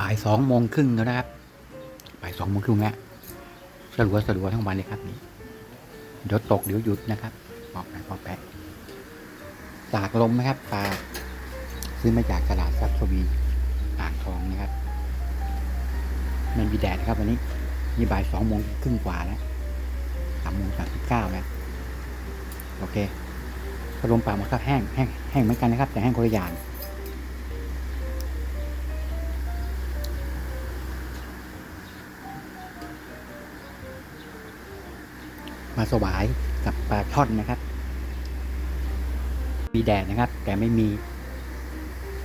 บ่ายสองโมงครึ่งแล้วนะครับบ่ายสองโมงครึ่งแล้วสลัวสลัวทั้งวันเลยครับนี่เดี๋ยวตกเดี๋ยวหยุดนะครับบอกไปบอกแปะจากลมนะครับปลาซื้อมาจากตลาดซับสวีอ่างทองนะครับ มันมีแดดครับวันนี้นี่บ่ายสองโมงครึ่งกว่าแล้วสามโมงสามสิบเก้าแล้วโอเคพัดลมปล่ามันก็แห้งแห้งแห้งเหมือนกันนะครับ แต่แห้งคนละอย่าง มาสวายกับปลาช่อนนะครับ มีแดดนะครับ แต่ไม่มี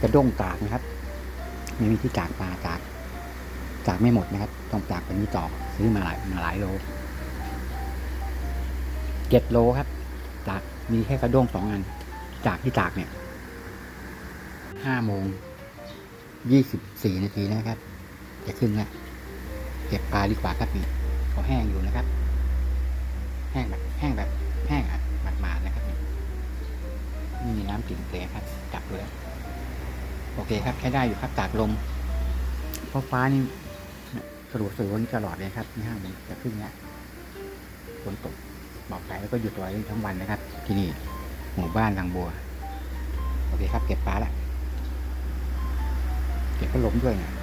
กระด้งกากนะครับ ไม่มีที่กากปลากากกากไม่หมดนะครับ ต้องกากเป็นนี้ต่อซื้อมาหลายมาหลายโลเจ็ดโลครับตากมีแค่กระด้งสองอันจากที่ตากเนี่ยห้าโมงยี่สิบสี่นาทีนะครับ จะขึ้นแล้วเก็บปลาดีกว่าครับนี่เขาแห้งอยู่นะครับ แห้งแบบแห้งแบบแห้งอะหมาดๆนะครับนี่ ไม่มีน้ำกลิ่นเกลือครับจับเลยโอเคครับใช้ได้อยู่ครับตากลมเพราะฟ้านี่สะดวกสะดวกนี่ตลอดเลยครับนี่ห้าโมงจะขึ้นแล้วฝนตกบอกไปแล้วก็หยุดไว้ทั้งวันนะครับ ที่นี่หมู่บ้านลังบัว โอเคครับ เก็บปลาละเก็บพัดลมด้วยเนี่ย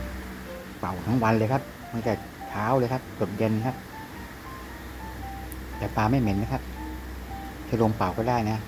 เป่าทั้งวันเลยครับตั้งแต่เช้าเลยครับจนเย็นครับ แต่ปลาไม่เหม็นนะครับจะลมเป่าก็ได้นะ